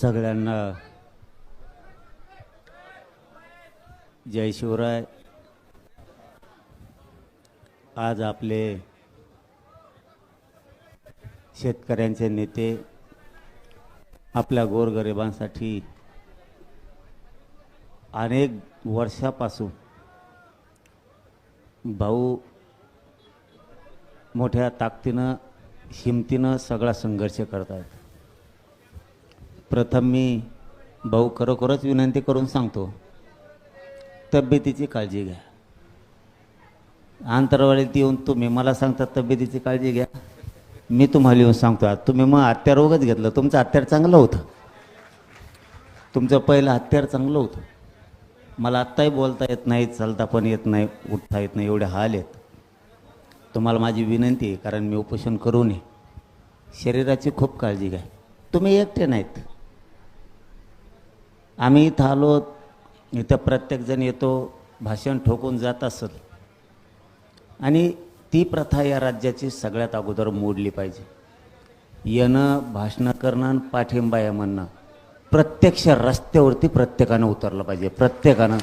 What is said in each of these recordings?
सगळ्यांना जय शिवराय. आज आपले शेतकऱ्यांचे नेते आपल्या गोरगरिबांसाठी अनेक वर्षापासून भाऊ मोठ्या ताकदीनं हिमतीनं सगळा संघर्ष करत आहेत प्रथम मी भाऊ खरोखरच विनंती करून सांगतो तब्येतीची काळजी घ्या. अंतरवाडीत येऊन तुम्ही मला सांगता तब्येतीची काळजी घ्या. मी तुम्हाला येऊन सांगतो आज तुम्ही मग हत्यार रोगच घेतलं तुमचं हत्यार चांगलं होतं. तुमचं पहिलं हत्यार चांगलं होतं. मला आत्ताही बोलता येत नाही चालता पण येत नाही उठता येत नाही एवढे हाल आहेत. तुम्हाला माझी विनंती आहे कारण मी उपोषण करू नये शरीराची खूप काळजी घ्या. तुम्ही एकटे नाहीत. आम्ही इथं आलो इथं प्रत्येकजण येतो भाषण ठोकून जात असत आणि ती प्रथा या राज्याची सगळ्यात अगोदर मोडली पाहिजे. येणं भाषणं करणं आणि पाठिंबा या म्हणणं प्रत्यक्ष रस्त्यावरती प्रत्येकानं उतरलं पाहिजे प्रत्येकानं.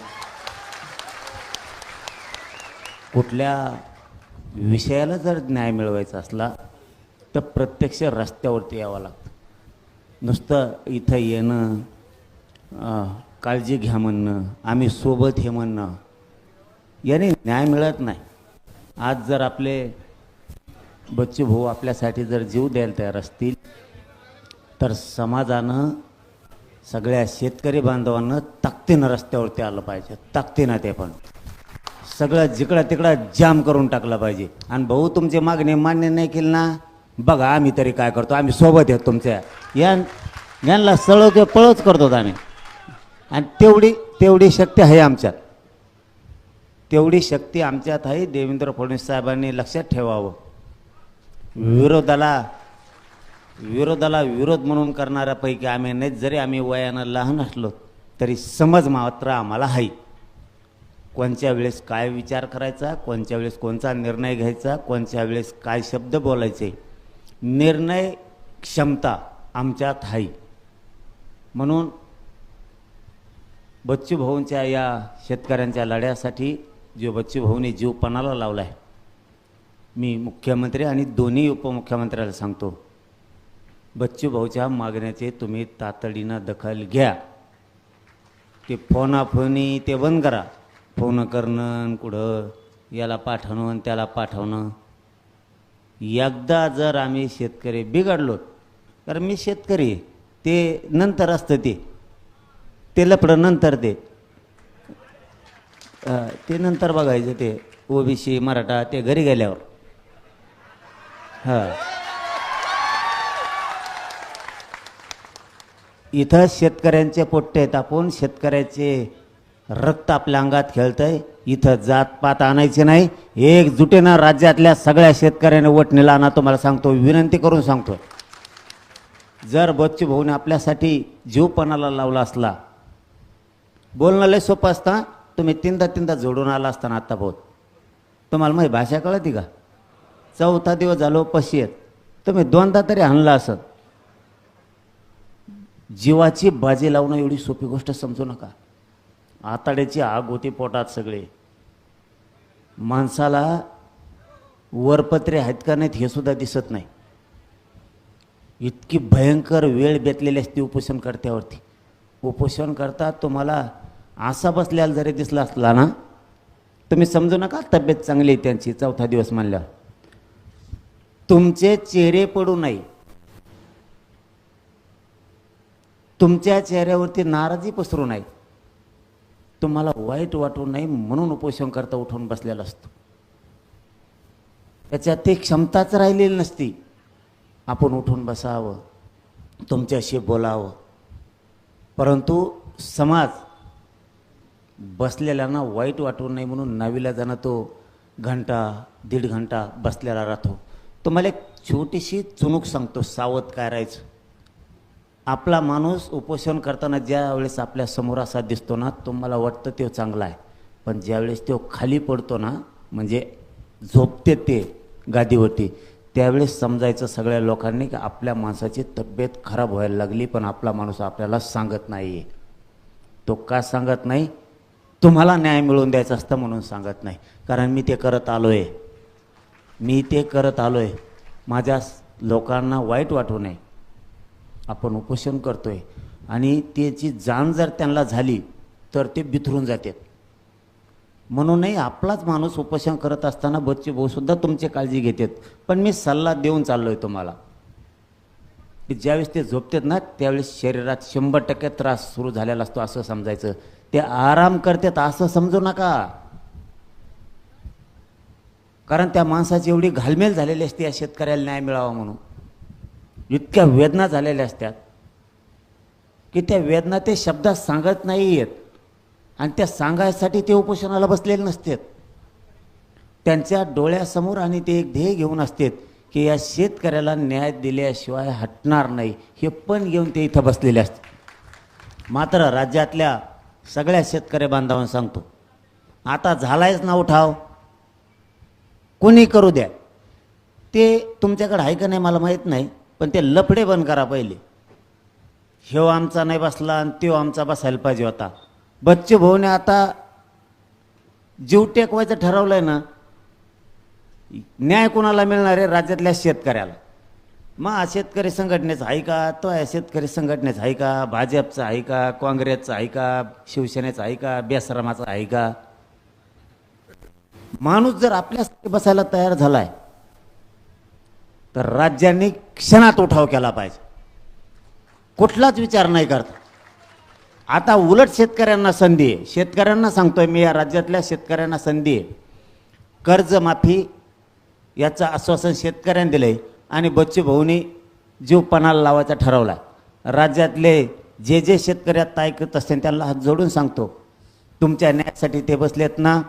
कुठल्या विषयाला जर न्याय मिळवायचा असला तर प्रत्यक्ष रस्त्यावरती यावं लागतं. नुसतं इथं येणं काळजी घ्या म्हणणं आम्ही सोबत हे म्हणणं. याने न्याय मिळत नाही. आज जर आपले बच्चू भाऊ आपल्यासाठी जर जीव द्यायला तयार असतील तर समाजानं सगळ्या शेतकरी बांधवांना ताकदीनं रस्त्यावरती आलं पाहिजे. ताकदीनं ते पण. सगळं जिकडं तिकडं जाम करून टाकलं पाहिजे. आणि भाऊ तुमची मागणी मान्य नाही केली ना? बघा आम्ही तरी काय करतो? आम्ही सोबत आहेत तुमच्या. या यांना सळो किंवा पळच करतो आम्ही. आणि तेवढी तेवढी शक्ती आहे आमच्यात. तेवढी शक्ती आमच्यात आहे देवेंद्र फडणवीस साहेबांनी लक्षात ठेवावं. विरोधाला विरोधाला विरोध म्हणून करणाऱ्यापैकी आम्ही नाही जरी आम्ही वयानं लहान असलो तरी समज मात्र आम्हाला आहे. कोणत्या वेळेस काय विचार करायचा कोणत्या वेळेस कोणता निर्णय घ्यायचा कोणत्या वेळेस काय शब्द बोलायचे निर्णय क्षमता आमच्यात आहे. म्हणून बच्चू भाऊंच्या या शेतकऱ्यांच्या लढ्यासाठी जो बच्चू भाऊने जीव पणाला लावला आहे मी मुख्यमंत्री आणि दोन्ही उपमुख्यमंत्र्याला सांगतो बच्चू भाऊच्या मागण्याचे तुम्ही तातडीनं दखल घ्या. ते फोनाफोनी ते बंद करा. फोन करणं आणि कुठं याला पाठवणं आणि त्याला पाठवणं. एकदा जर आम्ही शेतकरी बिघडलो कारण मी शेतकरी ते नंतर असतं ते. ते लपडं नंतर ते ते नंतर बघायचं ते ओबीसी मराठा ते घरी गेल्यावर. हां. इथं शेतकऱ्यांचे पोट्टे आहेत आपण शेतकऱ्याचे रक्त आपल्या अंगात खेळतंय. इथं जातपात आणायचे नाही. एकजुटीनं राज्यातल्या सगळ्या शेतकऱ्यांना वटणीला आणा तुम्हाला सांगतो विनंती करून सांगतो. जर बच्चू भाऊने आपल्यासाठी जीवपणाला लावला असला बोलणं लय सोपं असतं तुम्ही तीनदा तीनदा जोडून आला असताना आत्ता भाऊ तुम्हाला माझी भाषा कळती का? चौथा दिवस झालो पशी आहेत. तुम्ही दोनदा तरी आणला असत. जीवाची बाजी लावणं एवढी सोपी गोष्ट समजू नका. आताड्याची आग होती पोटात सगळे. माणसाला वरपत्रे आहेत का नाहीत हे सुद्धा दिसत नाही. इतकी भयंकर वेळ बेतलेली असते उपोषण करत्यावरती उपोषण करता तुम्हाला असा बसल्याला जरी दिसला असला ना तुम्ही समजू नका तब्येत चांगली आहे त्यांची चौथा दिवस म्हणल्यावर. तुमचे चेहरे पडू नये. तुमच्या चेहऱ्यावरती नाराजी पसरू नये. तुम्हाला वाईट वाटू नये म्हणून उपोषण करता उठून बसलेला असतो. त्याच्यात ती क्षमताच राहिलेली नसती. आपण उठून बसावं तुमच्याशी बोलावं. परंतु समाज बसलेल्यांना वाईट वाटू नये म्हणून नावीला जाणं तो घंटा दीड घंटा बसलेला राहतो. तुम्हाला एक छोटीशी चुणूक सांगतो सावध काय राहायचं. आपला माणूस उपोषण करताना ज्या वेळेस आपल्यासमोर असा दिसतो ना तुम्हाला वाटतं तो चांगला आहे. पण ज्यावेळेस तो खाली पडतो ना म्हणजे झोपते ते गादीवरती त्यावेळेस समजायचं सगळ्या लोकांनी की आपल्या माणसाची तब्येत खराब व्हायला लागली पण आपला माणूस आपल्याला सांगत नाही आहे तो का सांगत नाही? तुम्हाला न्याय मिळवून द्यायचा असतं म्हणून सांगत नाही. कारण मी ते करत आलो आहे मी ते करत आलो आहे माझ्या लोकांना वाईट वाटू नये. आपण उपोषण करतो आहे आणि त्याची जाण जर त्यांना झाली तर ते बिथरून जातात म्हणूनही आपलाच माणूस उपोषण करत असताना बच्चे भाऊसुद्धा तुमची काळजी घेतात. पण मी सल्ला देऊन चाललो आहे तुम्हाला. की ज्यावेळेस ते झोपतात ना त्यावेळेस शरीरात शंभर टक्के त्रास सुरू झालेला असतो असं समजायचं. ते आराम करतात असं समजू नका. कारण त्या माणसाची एवढी घालमेल झालेली असते या शेतकऱ्याला न्याय मिळावा म्हणून. इतक्या वेदना झालेल्या असतात की त्या वेदना ते शब्दात सांगत नाही आहेत आणि त्या सांगायसाठी ते उपोषणाला बसलेले नसतात. त्यांच्या डोळ्यासमोर आणि ते एक ध्येय घेऊन असतात की या शेतकऱ्याला न्याय दिल्याशिवाय हटणार नाही. हे पण घेऊन ते इथं बसलेले असतात. मात्र राज्यातल्या सगळ्या शेतकरी बांधवांना सांगतो. आता झालायच ना उठाव? कोणी करू द्या. ते तुमच्याकडे आहे का नाही मला माहीत नाही पण ते लफडे बंद करा पहिले. ह्यो आमचा नाही बसला आणि त्यो आमचा बसायला पाहिजे होता. बच्चू भाऊने आता जीव टेकवायचं ठरवलं आहे ना न्याय कोणाला मिळणार आहे? राज्यातल्या शेतकऱ्याला. मग हा शेतकरी संघटनेचं आहे का? तो या शेतकरी संघटनेचं आहे का? भाजपचं आहे का? काँग्रेसचं आहे का? शिवसेनेचा आहे का? बेसरामाचा आहे का? माणूस जर आपल्यासाठी बसायला तयार झालाय तर राज्यांनी क्षणात उठाव केला पाहिजे. कुठलाच विचार नाही करता. आता उलट शेतकऱ्यांना संधी आहे. शेतकऱ्यांना सांगतोय मी या राज्यातल्या शेतकऱ्यांना संधी आहे. कर्जमाफी याचं आश्वासन शेतकऱ्यांनी दिलंय. आणि बच्चू भाऊनी जीव पणाला लावायचा ठरवला. राज्यातले जे जे शेतकरी आता ऐकत असतील त्यांना हात जोडून सांगतो. तुमच्या न्यायासाठी ते बसलेत ना.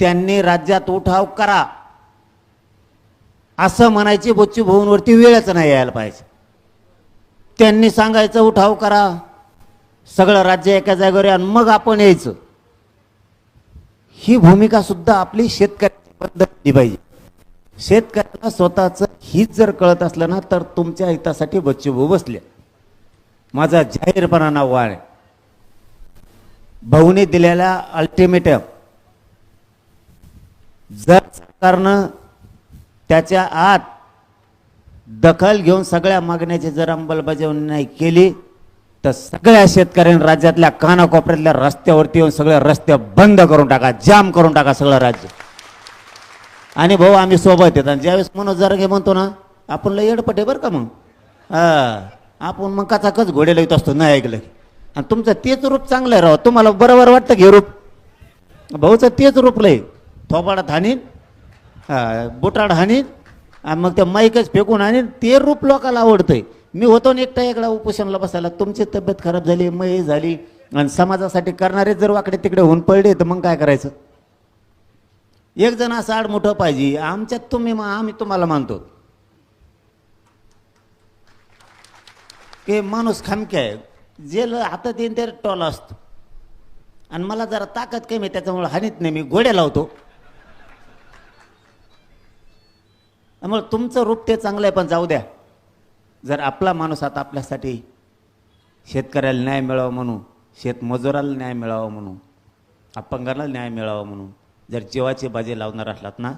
त्यांनी राज्यात उठाव करा. असं म्हणायची बच्चू भाऊंवरती वेळच नाही यायला पाहिजे. त्यांनी सांगायचं उठाव करा. सगळं राज्य एका जागेवर आणि मग आपण यायचं. ही भूमिका सुद्धा आपली शेतकऱ्याची पद्धती पाहिजे. शेतकऱ्याला स्वतःचं हीच जर कळत असलं ना तर तुमच्या हितासाठी बच्चू बसले. माझा जाहीरपणा नाव आहे भाऊने दिलेल्या अल्टिमेटम जर सरकारनं त्याच्या आत दखल घेऊन सगळ्या मागण्याची जर अंमलबजावणी नाही केली तर सगळ्या शेतकऱ्यांनी राज्यातल्या कानाकोपऱ्यातल्या रस्त्यावरती येऊन सगळे रस्ते बंद करून टाका जाम करून टाका सगळं राज्य. आणि भाऊ आम्ही सोबत येतात आणि ज्यावेळेस मनोज जरांगे म्हणतो ना आपण लय येडपटे बरं का मग? हा. आपण मग कचाकच घोडे लावत असतो नाही ऐकलं की. आणि तुमचं तेच रूप चांगलं आहे राव. तुम्हाला बरोबर वाटतं की रूप? भाऊचं तेच रूप लय. थोपाडात हाणीन हा, बुटाड हाणीन आणि मग त्या माईकच फेकून आणीन ते रूप लोकाला आवडतंय. मी होतो ना एकटा एकडा उपोषणला बसायला. तुमची तब्येत खराब झाली मय झाली. आणि समाजासाठी करणारे जर वाकडे तिकडे होऊन पडले तर मग काय करायचं? एक जण असं आड मोठं पाहिजे आमच्यात तुम्ही आम्ही तुम्हाला मानतो. की माणूस खामके आहे. जे ल- हातात येईन ते टॉल असतो. आणि मला जरा ताकद कमी त्याच्यामुळे हानीत नाही मी गोड्या लावतो. त्यामुळे तुमचं रूप ते चांगलं आहे पण जाऊ द्या. जर आपला माणूस आता आपल्यासाठी शेतकऱ्याला न्याय मिळावा म्हणून शेतमजुराला न्याय मिळावा म्हणून अपंगाला न्याय मिळावा म्हणून जर जीवाचे बाजी लावणार असलात ना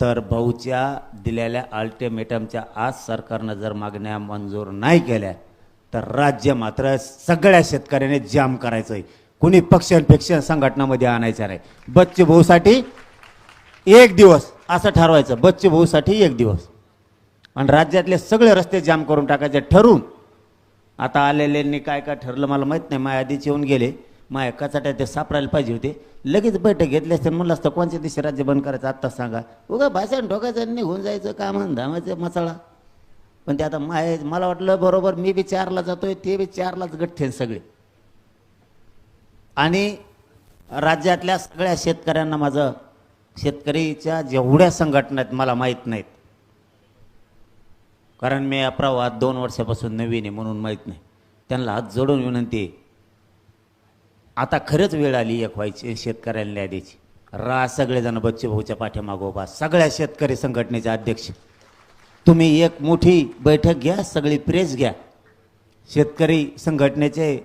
तर भाऊच्या दिलेल्या अल्टिमेटमच्या आज सरकारनं जर मागण्या मंजूर नाही केल्या तर राज्य मात्र सगळ्या शेतकऱ्याने जाम करायचं आहे कुणी पक्षांपेक्षा संघटनामध्ये आणायचं नाही. बच्चे भाऊसाठी एक दिवस असं ठरवायचं. बच्चे भाऊसाठी एक दिवस. आणि राज्यातले सगळे रस्ते जाम करून टाकायचे ठरून. आता आलेल्यांनी काय काय ठरलं मला माहीत नाही. माझ्या आधीच येऊन गेले. माया कचाट्या ते सापडायला पाहिजे होते. लगेच बैठक घेतली असते. म्हणलं असतं कोणत्या दिवशी राज्य बंद करायचं आत्ताच सांगा. उगा भाषण ठोकायचं निघून जायचं काम धामायचं मसाळा पण ते आता माय मला वाटलं बरोबर मी बी चारला जातोय ते बी चारलाच गठ्ठे सगळे. आणि राज्यातल्या सगळ्या शेतकऱ्यांना माझं शेतकरीच्या जेवढ्या संघटना आहेत मला माहीत नाहीत. कारण मी अप्रवाद दोन वर्षापासून नवीन आहे म्हणून माहीत नाही. त्यांना हात जोडून विनंती आहे. आता खरंच वेळ आली एक व्हायची शेतकऱ्याला न्याय द्यायची. रा सगळेजण बच्चे भाऊच्या पाठीमागो बा सगळ्या शेतकरी संघटनेचे अध्यक्ष. तुम्ही एक मोठी बैठक घ्या सगळी प्रेस घ्या. शेतकरी संघटनेचे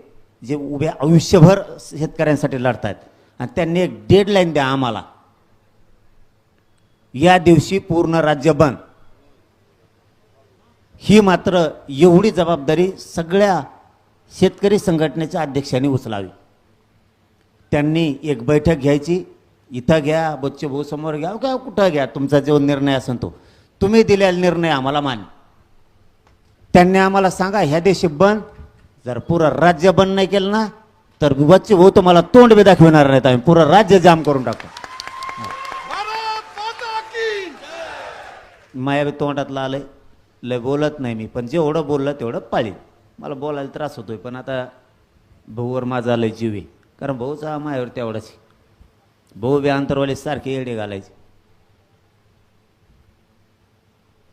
जे उभे आयुष्यभर शेतकऱ्यांसाठी लढतात आणि त्यांनी एक डेडलाईन द्या आम्हाला. या दिवशी पूर्ण राज्य बंद. ही मात्र एवढी जबाबदारी सगळ्या शेतकरी संघटनेच्या अध्यक्षांनी उचलावी. त्यांनी एक बैठक घ्यायची. इथं घ्या बच्चे भाऊ समोर घ्या. का कुठं घ्या? तुमचा जो निर्णय असेल तो. तुम्ही दिलेला निर्णय आम्हाला मान्य. त्यांनी आम्हाला सांगा ह्या देशी बंद. जर पुरं राज्य बंद नाही केलं ना तर बच्चे भाऊ तुम्हाला तोंड बी दाखविणार नाहीत आम्ही. पुरं राज्य जाम करून टाकतो मायाबी माया बी तोंडातलं आलंय लय बोलत नाही मी पण जेवढं बोललं तेवढं पाळीन. मला बोलायला त्रास होतोय पण आता भाऊवर माझा आलंय जीव आहे. कारण भाऊचा मायावर तेवढाच भाऊ बी अंतरवाले सारखे येडे घालायचे.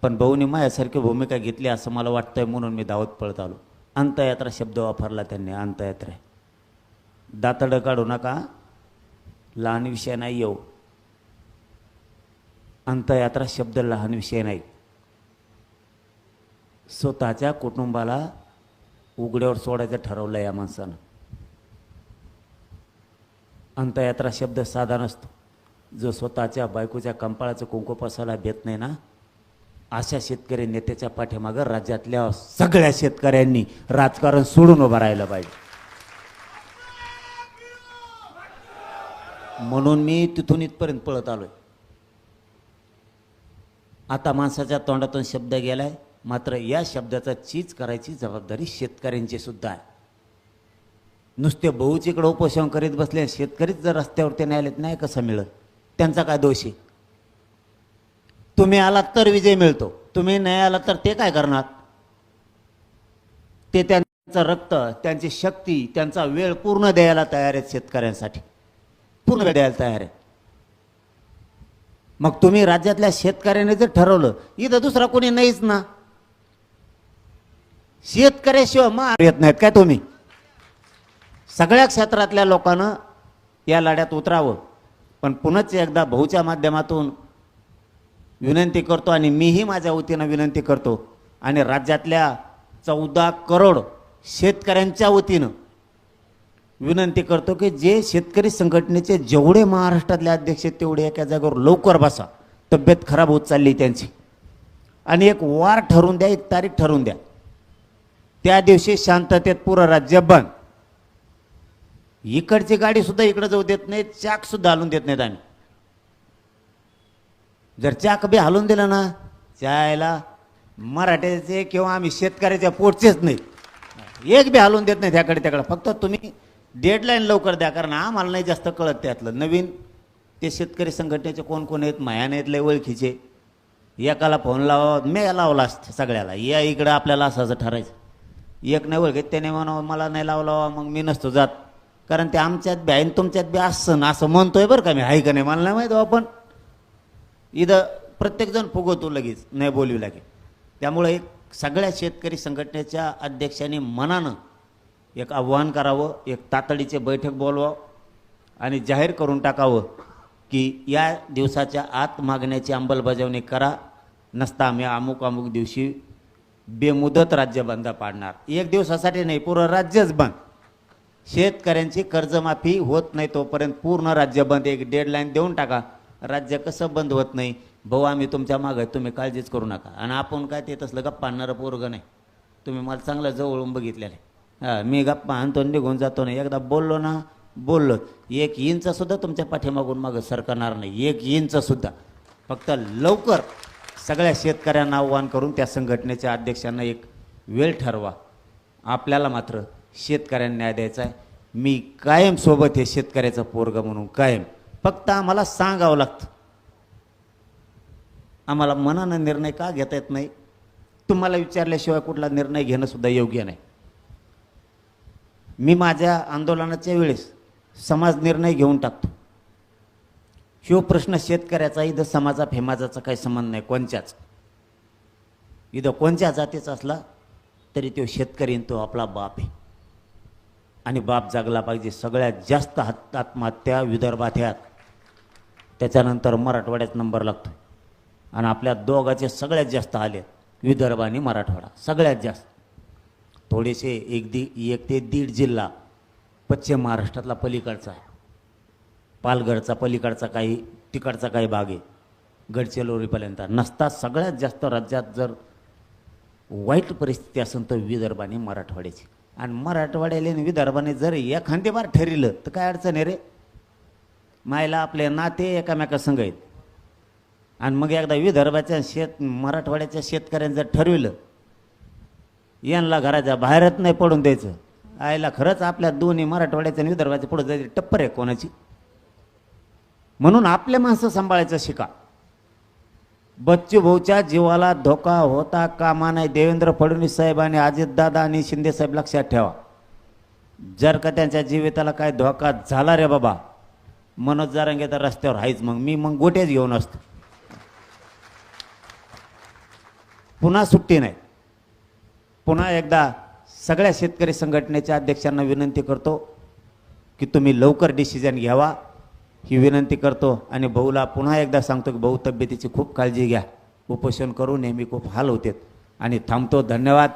पण भाऊने माझ्यासारखी भूमिका घेतली असं मला वाटतंय म्हणून मी धावत पळत आलो. अंतयात्रा शब्द वापरला त्यांनी अंतयात्रा दातडं काढू नका. लहान विषय नाही हो. येऊ अंतयात्रा शब्द लहान विषय नाही. स्वतःच्या कुटुंबाला उघड्यावर सोडायचं ठरवलं या माणसानं. अंतयात्रा शब्द साधा नसतो. जो स्वतःच्या बायकोच्या कंपाळाचं कुंकू पसायला भेट नाही ना अशा शेतकरी नेत्याच्या पाठीमागं राज्यातल्या सगळ्या शेतकऱ्यांनी राजकारण सोडून उभं राहिलं पाहिजे. म्हणून मी तिथून इथपर्यंत पळत आलोय. आता माणसाच्या तोंडातून शब्द गेलाय मात्र या शब्दाचा चीज करायची जबाबदारी शेतकऱ्यांची सुद्धा आहे. नुसते भाऊच इकडं उपोषण करीत बसले शेतकरीच जर रस्त्यावरती नाही आलेत नाही कसं मिळत त्यांचा काय दोष आहे? तुम्ही आलात तर विजय मिळतो. तुम्ही नाही आलात तर ते काय करणार? ते त्यांचं रक्त त्यांची शक्ती त्यांचा वेळ पूर्ण द्यायला तयार आहेत शेतकऱ्यांसाठी. पूर्ण वेळ द्यायला तयार आहे मग तुम्ही राज्यातल्या शेतकऱ्याने जर ठरवलं इथं दुसरा कोणी नाहीच ना. शेतकऱ्याशिवाय मार येत नाहीत काय तुम्ही? सगळ्या क्षेत्रातल्या लोकांना या लढ्यात उतरावं. पण पुनच एकदा भाऊच्या माध्यमातून विनंती करतो आणि मीही माझ्या वतीनं विनंती करतो आणि राज्यातल्या चौदा करोड शेतकऱ्यांच्या वतीनं विनंती करतो की जे शेतकरी संघटनेचे जेवढे महाराष्ट्रातले अध्यक्ष आहेत तेवढे एका जागेवर लवकर बसा. तब्येत खराब होत चालली त्यांची. आणि एक वार ठरवून द्या एक तारीख ठरवून द्या. त्या दिवशी शांततेत पुरं राज्य बंद. इकडची गाडी सुद्धा इकडे जाऊ देत नाहीत चाक सुद्धा हलून देत नाहीत आम्ही. जर चाक बी हलून दिलं ना चायला मराठ्याचे किंवा आम्ही शेतकऱ्याच्या पोटचेच नाही. एक बी हलवून देत नाही त्याकडे त्याकडे. फक्त तुम्ही डेडलाईन लवकर द्या कारण आम्हाला नाही जास्त कळत त्यातलं. नवीन ते शेतकरी संघटनेचे कोण कोण आहेत माया नाहीत लय ओळखीचे. एकाला फोन लावा मी लावला सगळ्याला. या इकडं आपल्याला असं असं ठरायचं. एक नाही ओळखीत त्याने म्हणावं मला नाही लावला मग मी नसतो जात. कारण ते आमच्यात बी आहे आणि तुमच्यात बी असं ना असं म्हणतोय बरं का मी. आहे का नाही मला नाही माहीत हो आपण. इथं प्रत्येकजण फुगवतो लगेच नाही बोलू लागे त्यामुळे एक सगळ्या शेतकरी संघटनेच्या अध्यक्षांनी मनानं एक आव्हान करावं एक तातडीचे बैठक बोलवावं आणि जाहीर करून टाकावं की या दिवसाच्या आत मागण्याची अंमलबजावणी करा. नसता आम्ही अमुक अमुक दिवशी बेमुदत राज्य बंद पाडणार. एक दिवसासाठी नाही पूर्ण राज्यच बंद. शेतकऱ्यांची कर्जमाफी होत नाही तोपर्यंत पूर्ण राज्य बंद एक डेडलाईन देऊन टाका. राज्य कसं बंद होत नाही? भाऊ आम्ही तुमच्या मागं आहे, तुम्ही काळजीच करू नका. आणि आपण काय ते तसलं गप्पा आणणारं पोरग नाही. तुम्ही मला चांगलं जवळून बघितलेलं आहे. हां मी गप्पा आणतो निघून जातो नाही एकदा बोललो ना बोललो. एक इंचसुद्धा तुमच्या पाठीमागून मागं सरकणार नाही. एक इंचसुद्धा फक्त लवकर सगळ्या शेतकऱ्यांना आव्हान करून त्या संघटनेच्या अध्यक्षांना एक वेळ ठरवा. आपल्याला मात्र शेतकऱ्यांना न्याय द्यायचा आहे. मी कायम सोबत हे शेतकऱ्याचं पोरग म्हणून कायम. फक्त आम्हाला सांगावं लागतं. आम्हाला मनानं निर्णय का घेता येत नाही? तुम्हाला विचारल्याशिवाय कुठला निर्णय घेणं सुद्धा योग्य नाही. मी माझ्या आंदोलनाच्या वेळेस समाज निर्णय घेऊन टाकतो. ह्यो प्रश्न शेतकऱ्याचा इथं समाजा फेमाजाचा काही संबंध नाही कोणच्याच. इथं कोणत्या जातीचा असला तरी तो शेतकरी तो आपला बाप आहे. आणि बाप जागला पाहिजे. सगळ्यात जास्त हत आत्महत्या विदर्भात ह्यात. त्याच्यानंतर मराठवाड्यात नंबर लागतो आणि आपल्या दोघाचे सगळ्यात जास्त आले आहेत. विदर्भ आणि मराठवाडा. सगळ्यात जास्त. थोडेसे एक दी एक ते दीड जिल्हा पश्चिम महाराष्ट्रातला पलीकडचा आहे. पालघरचा पलीकडचा काही तिकडचा काही भाग आहे. गडचिरोलीपर्यंत नसता सगळ्यात जास्त राज्यात जर वाईट परिस्थिती असेल तर विदर्भ आणि मराठवाड्याची. आणि मराठवाड्याला आणि विदर्भाने जर एखादी बार ठरलं तर काय अडचण आहे रे? मायला आपले नाते एकामेका संघ आहेत. आणि मग एकदा विदर्भाच्या शेत मराठवाड्याच्या शेतकऱ्यांनी जर ठरविलं यांना घराच्या बाहेरच नाही पडून द्यायचं. आईला खरंच आपल्या दोन्ही मराठवाड्याच्या आणि विदर्भाच्या पुढे जायची टप्पर आहे कोणाची? म्हणून आपले माणसं सांभाळायचं शिका. बच्चू भाऊच्या जीवाला धोका होता कामा नाही देवेंद्र फडणवीस साहेब आणि अजितदादा आणि शिंदेसाहेब लक्षात ठेवा. जर का त्यांच्या जीविताला काय धोका झाला रे बाबा मनोज जारंगे तर रस्त्यावर आहेच मग. मी मग गोटेच घेऊन असतो. पुन्हा सुट्टी नाही. पुन्हा एकदा सगळ्या शेतकरी संघटनेच्या अध्यक्षांना विनंती करतो की तुम्ही लवकर डिसिजन घ्यावा. ही विनंती करतो आणि भाऊला पुन्हा एकदा सांगतो की भाऊ तब्येतीची खूप काळजी घ्या. उपोषण करू नेहमी खूप हाल होते आणि थांबतो. धन्यवाद.